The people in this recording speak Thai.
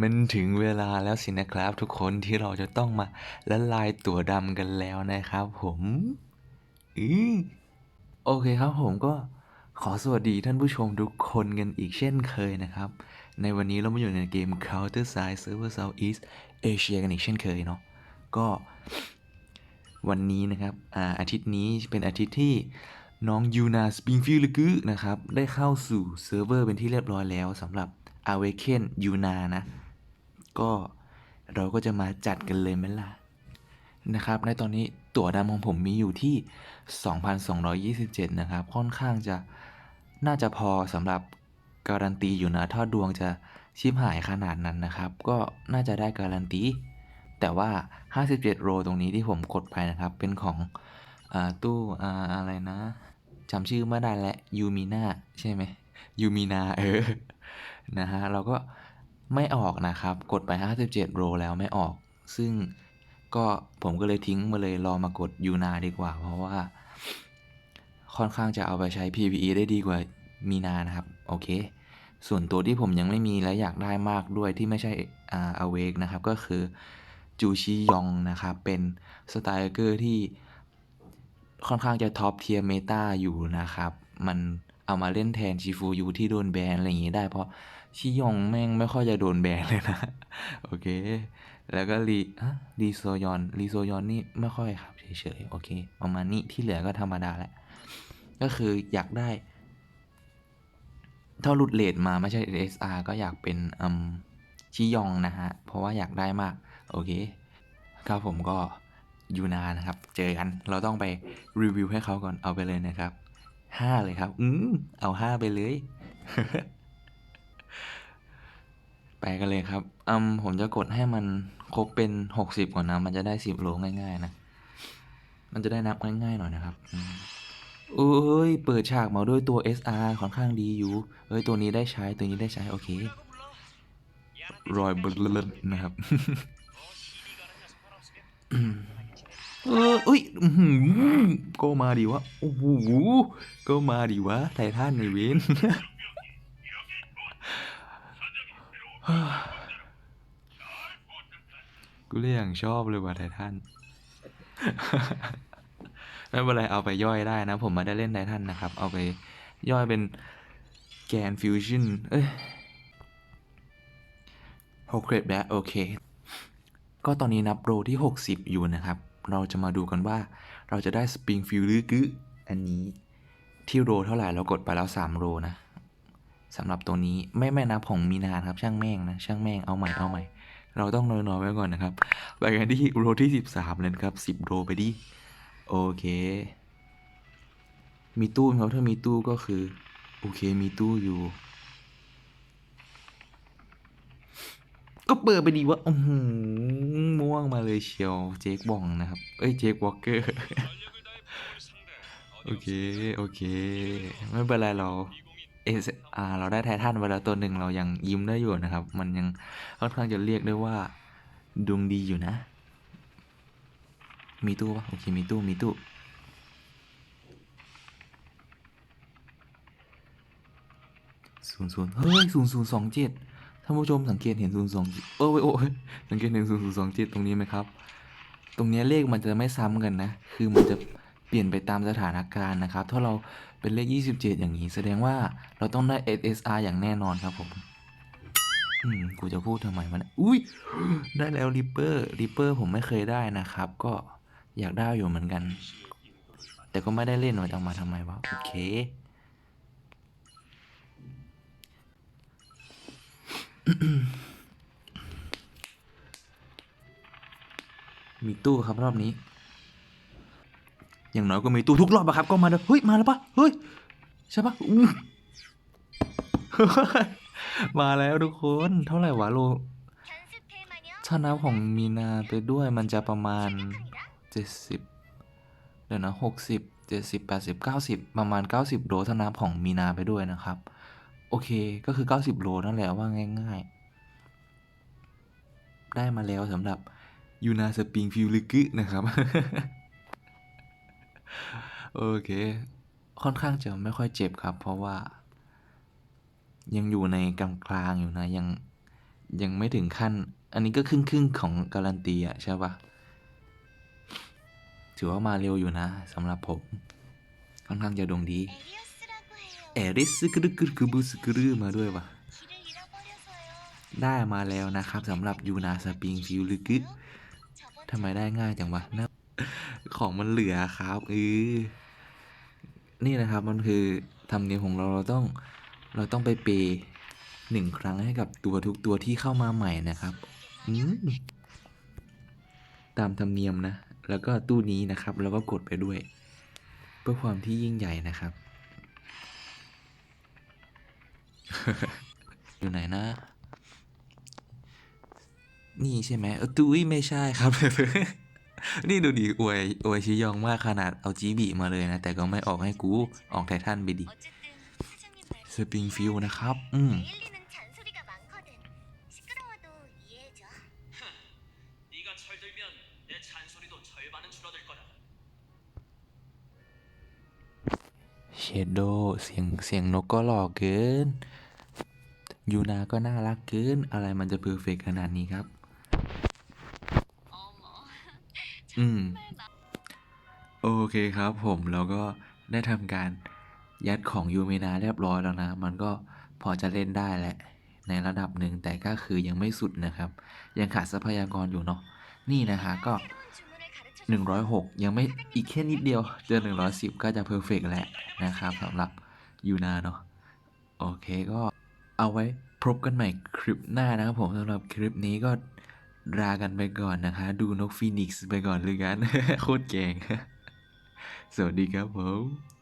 มันถึงเวลาแล้วสินะครับ ทุกคนที่เราจะต้องมาละลายตัวดำกันแล้วนะครับผมอือโอเคครับผมก็ขอสวัสดีท่านผู้ชมทุกคนกันอีกเช่นเคยนะครับ ในวันนี้เรามาอยู่ในเกม Counter Strike Server Southeast Asia กันอีกเช่นเคยเนาะก็วันนี้นะครับอาอาทิตย์นี้เป็นอาทิตย์ที่ น้องยูนาสปริงฟิลล์กึนะครับ ได้เข้าสู่เซิร์ฟเวอร์เป็นที่เรียบร้อยแล้วสำหรับ Awaken ยูนานะ ก็เราก็จะมาจัดกันเลยไหมล่ะ นะครับ ในตอนนี้ตั๋วดำของผมมีอยู่ที่ 2,227 นะครับ ค่อนข้างจะน่าจะพอสำหรับการันตีอยู่นะ ถ้าดวงจะชิบหายขนาดนั้นนะครับ ก็น่าจะได้การันตี แต่ว่า 57 โรตรงนี้ที่ผมกดไปนะครับ เป็นของอาตู้อาอะไรนะ จำชื่อไม่ได้และยูมีนาใช่ไหมยูมีนาเออนะฮะเราก็ไม่ออกนะครับ กดไป 57โรแล้วไม่ออก ซึ่งก็ผมก็เลยทิ้งมาเลยรอมากดยูนาดีกว่า เพราะว่า ค่อนข้างจะเอาไปใช้ PVE ได้ดีกว่ามีนานะครับ โอเค ส่วนตัวที่ผมยังไม่มีและอยากได้มากด้วยที่ไม่ใช่อา Awake นะครับ ก็คือจูชิยองนะครับ เป็นสไตล์เกอร์ที่ ค่อนข้างจะท็อปเทียร์เมตาอยู่นะครับ มันเอามาเล่นแทนชิฟูยูที่โดนแบนอะไรอย่างงี้ได้ เพราะชิยองแม่งไม่ค่อยจะโดนแบนเลยนะ โอเค แล้วก็รีฮะรีโซยอนรีโซยอนนี่ไม่ค่อยครับเฉยๆ โอเค ประมาณนี้ที่เหลือก็ธรรมดาแหละ ก็คืออยากได้ถ้าหลุดเลทมาไม่ใช่ SR ก็อยากเป็นอืมชิยองนะฮะ เพราะว่าอยากได้มาก โอเค ครับผมก็ ยูนานะครับ เจอกันเราต้องไปรีวิวให้เขาก่อนเอาไปเลยนะครับห้าเลยครับ อืมเอาห้าไปเลย ไปกันเลยครับอืมผมจะกดให้มันครบเป็นหกสิบก่อนนะ มันจะได้สิบโลง่ายๆนะ มันจะได้นับง่ายๆหน่อยนะครับเอ้ย เปิดฉากมาด้วยตัว SR ค่อนข้างดีอยู่ เอ้ย ตัวนี้ได้ใช้ ตัวนี้ได้ใช้ โอเค รอยบลนนะครับ เออเอ้ยก็มาดิวะ โอ้โหก็มาดิวะ ไททันในเวนกูเลยอย่างชอบเลยว่ะไททันไม่เป็นไรเอาไปย่อยได้นะ ผมมาได้เล่นไททันนะครับ เอาไปย่อยเป็นแกนฟิวชั่น เอ้ยหกเครดแบ็คโอเค ก็ตอนนี้นับโรที่ 60 อยู่นะครับ เราจะมาดูกันว่าเราจะได้สปริงฟิลหรือกึอันนี้ที่โรเท่าไหร่เรากดไปแล้ว 3 โรนะสำหรับตัวนี้ไม่ไม่นับของมีนาครับช่างแม่งนะช่างแม่งเอาใหม่เอาใหม่ เราต้องน้อยๆไว้ก่อนนะครับไปกันที่โรที่ 13เลยครับ 10 โรไปดิโอเค มีตู้ครับถ้ามีตู้ก็คือ โอเคมีตู้อยู่ ก็เปิดไปดีว่าอือหือม่วง มาเลยเชียวเจคบองนะครับ เอ้ยเจควอลเกอร์ โอเค โอเค ไม่เป็นไรเราเอสอ่าเราได้ไททันไปแล้วตัวหนึ่งเรายังยิ้มได้อยู่นะครับ มันยังค่อนข้างจะเรียกได้ว่าดวงดีอยู่นะ มีตู้ปะโอเค มีตู้ มีตู้ ศูนย์ศูนย์เฮ้ยศูนย์ศูนย์สองเจ็ด ท่านผู้ชมสังเกตเห็นศูนย์สองเออโอ้ยสังเกตเห็นศูนย์สองจ็ดตรงนี้ไหมครับ ตรงนี้เลขมันจะไม่ซ้ำกันนะ คือมันจะเปลี่ยนไปตามสถานการณ์นะครับ ถ้าเราเป็นเลข 27 อย่างนี้ แสดงว่าเราต้องได้ SSR อย่างแน่นอนครับผมอืมกูจะพูดทำไมมันยอุ้ยได้แล้วริปเปอร์ริปเปอร์ผมไม่เคยได้นะครับ ก็อยากได้อยู่เหมือนกัน แต่ก็ไม่ได้เล่นว่าจะเอามาทำไมวะ โอเค มีตู้ครับรอบนี้ อย่างน้อยก็มีตู้ทุกรอบอะครับ ก็มาแล้วเฮ้ย มาแล้วปะเฮ้ย ใช่ปะมาแล้วทุกคน เท่าไหร่วะโลถ้านับของมีนาไปด้วยมันจะประมาณเจ็ดสิบเดี๋ยวนะหกสิบเจ็ดสิบแปดสิบเก้าสิบประมาณเก้าสิบโลถ้านับของมีนาไปด้วยนะครับ อเค ก็คือเก้าสิบโลนั่นแหละว่าง่าย ๆ ได้มาแล้วสำหรับยูนาสปริงฟิลลิกึนะครับ โอเค ค่อนข้างจะไม่ค่อยเจ็บครับ เพราะว่า ยังอยู่ในกลางกลางอยู่นะ ยัง ยังไม่ถึงขั้น อันนี้ก็ครึ่งครึ่งของการันตีอะใช่ปะถือว่ามาเร็วอยู่นะสำหรับผม ค่อนข้างจะดวงดี เอริสกรึกรึกบุสกรึมาด้วยวะได้มาแล้วนะครับสำหรับยูนาสปริงฟิลลึกทำไมได้ง่ายจังวะนะของมันเหลือครับเออนี่นะครับมันคือธรรมเนียมของเราเราต้องเราต้องไปเปย์หนึ่งครั้งให้กับตัวทุกตัวที่เข้ามาใหม่นะครับอืมตามธรรมเนียมนะ แล้วก็ตู้นี้นะครับ แล้วก็กดไปด้วย เพื่อความที่ยิ่งใหญ่นะครับ อยู่ไหนนะ นี่ใช่ไหมเออตุ้ยไม่ใช่ครับ นี่ดูดีอวยอวยชิยองมากขนาดเอาจีบีมาเลยนะ แต่ก็ไม่ออกให้กู ออกไททันไปดิสปริงฟิวนะครับ อืม เชโดเสียงเสียงนกก็หล่อเกิน ยูนาก็น่ารักขึ้นอะไรมันจะเพอร์เฟกขนาดนี้ครับ อืม โอเคครับผมแล้วก็ได้ทำการยัดของยูเมนาเรียบร้อยแล้วนะ มันก็พอจะเล่นได้แหละ ในระดับหนึ่งแต่ก็คือยังไม่สุดนะครับ ยังขาดทรัพยากรอยู่เนาะนี่นะคะก็ 106 ยังไม่อีกแค่นิดเดียวเจอ110 ก็จะเพอร์เฟกแหละนะครับสำหรับยูนาเนาะโอเคก็ เอาไว้พบกันใหม่คลิปหน้านะครับผมสำหรับคลิปนี้ก็ลากันไปก่อนนะคะ ดูนกฟีนิกซ์ไปก่อนเลยกัน โคตรเก่ง สวัสดีครับผม